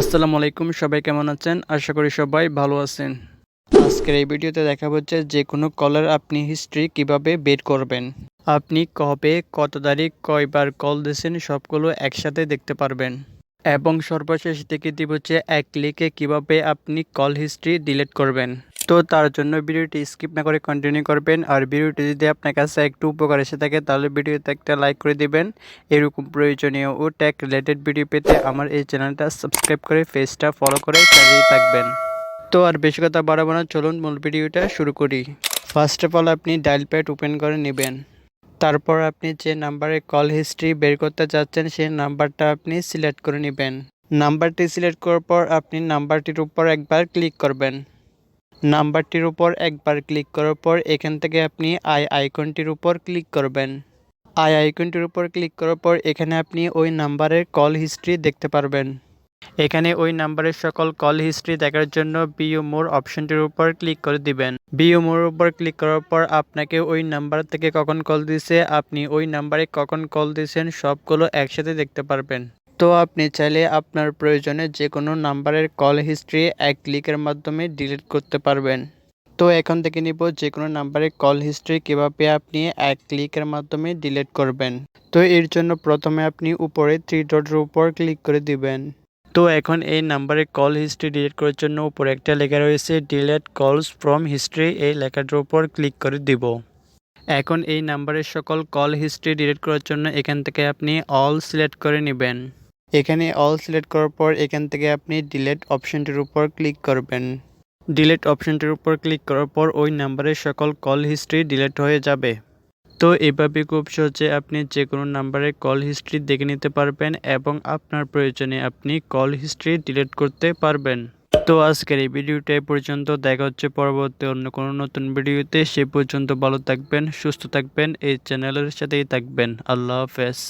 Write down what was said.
আসসালামু আলাইকুম, সবাই কেমন আছেন? আশা করি সবাই ভালো আছেন। আজকের এই ভিডিওতে দেখা হচ্ছে যে কোনো কলের আপনি হিস্ট্রি কীভাবে বের করবেন। আপনি কবে, কত তারিখ, কয়বার কল দিয়েছেন, সবগুলো একসাথে দেখতে পারবেন। এবং সর্বশেষ থেকে দিব হচ্ছে এক ক্লিকে কীভাবে আপনি কল হিস্ট্রি ডিলিট করবেন। তো তার জন্য ভিডিওটি স্কিপ না করে কন্টিনিউ করবেন। আর ভিডিওটি যদি আপনার কাছে একটু উপকার এসে থাকে, তাহলে ভিডিওতে একটা লাইক করে দিবেন। এরকম প্রয়োজনীয় ও ট্যাক রিলেটেড ভিডিও পেতে আমার এই চ্যানেলটা সাবস্ক্রাইব করে পেজটা ফলো করে চালিয়ে থাকবেন। তো আর বেশি কথা বাড়াবো না, চলুন মূল ভিডিওটা শুরু করি। ফার্স্ট অফ অল আপনি ডায়াল প্যাড ওপেন করে নেবেন। তারপর আপনি যে নাম্বারে কল হিস্ট্রি বের করতে চাচ্ছেন সেই নাম্বারটা আপনি সিলেক্ট করে নেবেন। নাম্বারটি সিলেক্ট করার পর আপনি নাম্বারটির উপর একবার ক্লিক করবেন। নাম্বারটির উপর একবার ক্লিক করার পর এখান থেকে আপনি আই আইকনটির উপর ক্লিক করবেন। আই আইকনটির উপর ক্লিক করার পর এখানে আপনি ওই নাম্বারের কল হিস্ট্রি দেখতে পারবেন। এখানে ওই নাম্বারের সকল কল হিস্ট্রি দেখার জন্য বিও মোর অপশনটির উপর ক্লিক করে দিবেন। বিও মোর উপর ক্লিক করার পর আপনাকে ওই নাম্বার থেকে কখন কল দিছে আপনি ওই নাম্বারে কখন কল দিয়েছেন, সবগুলো একসাথে দেখতে পারবেন। তো আপনি চাইলে আপনার প্রয়োজনে যে কোনো নাম্বারের কল হিস্ট্রি এক ক্লিকের মাধ্যমে ডিলিট করতে পারবেন। তো এখন থেকে নিব যে কোনো নাম্বারের কল হিস্ট্রি কীভাবে আপনি এক ক্লিকের মাধ্যমে ডিলিট করবেন। তো এর জন্য প্রথমে আপনি উপরে থ্রি ডটের উপর ক্লিক করে দিবেন। তো এখন এই নাম্বারে কল হিস্ট্রি ডিলিট করার জন্য উপরে একটা লেখা রয়েছে ডিলেট কলস ফ্রম হিস্ট্রি এই লেখাটার উপর ক্লিক করে দিব। এখন এই নাম্বারের সকল কল হিস্ট্রি ডিলিট করার জন্য এখান থেকে আপনি অল সিলেক্ট করে নেবেন। এখানে অল সিলেক্ট করার পর এখান থেকে আপনি ডিলেট অপশনটির উপর ক্লিক করবেন। ডিলেট অপশনটির উপর ক্লিক করার পর ওই নাম্বারের সকল কল হিস্ট্রি ডিলেট হয়ে যাবে। তো এভাবে খুব সহজে আপনি যে কোনো নাম্বারে কল হিস্ট্রি দেখে নিতে পারবেন এবং আপনার প্রয়োজনে আপনি কল হিস্ট্রি ডিলিট করতে পারবেন। তো আজকের এই ভিডিওটা পর্যন্ত, দেখা হচ্ছে পরবর্তী অন্য কোনো নতুন ভিডিওতে। সে পর্যন্ত ভালো থাকবেন, সুস্থ থাকবেন, এই চ্যানেলের সাথেই থাকবেন। আল্লাহ হাফেজ।